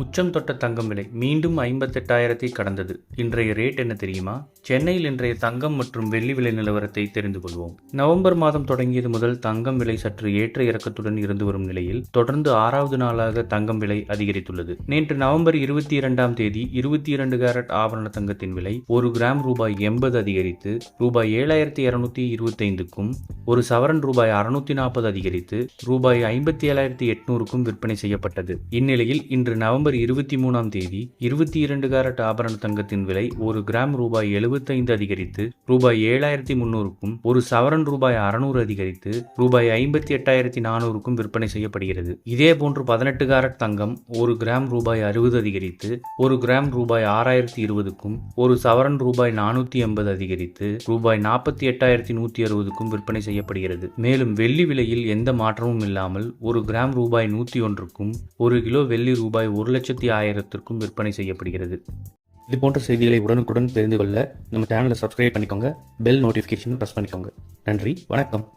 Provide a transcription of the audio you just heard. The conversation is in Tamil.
உச்சம் தொட்ட தங்கம் விலை மீண்டும் ஐம்பத்தெட்டாயிரத்தை கடந்தது. இன்றைய ரேட் என்ன தெரியுமா? சென்னையில் இன்றைய தங்கம் மற்றும் வெள்ளி விலை நிலவரத்தை தெரிந்து கொள்வோம். நவம்பர் மாதம் தொடங்கியது முதல் தங்கம் விலை சற்று ஏற்ற இறக்கத்துடன் இருந்து வரும் நிலையில் தொடர்ந்து ஆறாவது நாளாக தங்கம் விலை அதிகரித்துள்ளது. நேற்று நவம்பர் இருபத்தி இரண்டாம் தேதி இருபத்தி இரண்டு கேரட் ஆபரண தங்கத்தின் விலை ஒரு கிராம் ரூபாய் எண்பது அதிகரித்து ரூபாய் ஏழாயிரத்தி இருநூத்தி இருபத்தைந்துக்கும் ஒரு சவரன் ரூபாய் அறுநூத்தி நாற்பது அதிகரித்து ரூபாய் ஐம்பத்தி ஏழாயிரத்தி எட்நூறுக்கும் விற்பனை செய்யப்பட்டது. இந்நிலையில் இன்று நவம்பர் இருபத்தி மூணாம் தேதி இருபத்தி இரண்டு கேரட் ஆபரண தங்கத்தின் விலை ஒரு கிராம் ரூபாய் எழுபத்தைந்து அதிகரித்து ரூபாய் ஏழாயிரத்தி முன்னூறுக்கும் ஒரு சவரன் ரூபாய் அறுநூறு அதிகரித்து ரூபாய் ஐம்பத்தி எட்டாயிரத்தி நானூறுக்கும் விற்பனை செய்யப்படுகிறது. இதே போன்று பதினெட்டு கேரட் தங்கம் ஒரு கிராம் ரூபாய் அறுபது அதிகரித்து ஒரு கிராம் ரூபாய் ஆறாயிரத்தி இருபதுக்கும் ஒரு சவரன் ரூபாய் நானூத்தி எண்பது அதிகரித்து ரூபாய் நாற்பத்தி எட்டாயிரத்தி நூத்தி அறுபதுக்கும் விற்பனை செய்ய செய்யப்படுகிறது. மேலும் வெள்ளி விலையில் எந்த மாற்றமும் இல்லாமல் ஒரு கிராம் ரூபாய் நூற்றி ஒன்றுக்கும் ஒரு கிலோ வெள்ளி ரூபாய் ஒரு லட்சத்தி ஆயிரத்திற்கும் விற்பனை செய்யப்படுகிறது. இது போன்ற செய்திகளை உடனுக்குடன் தெரிந்து கொள்ள நம்ம சேனலை சப்ஸ்கிரைப் பண்ணிக்கோங்க. பெல் நோட்டிஃபிகேஷன் ப்ரெஸ் பண்ணிக்கோங்க. நன்றி வணக்கம்.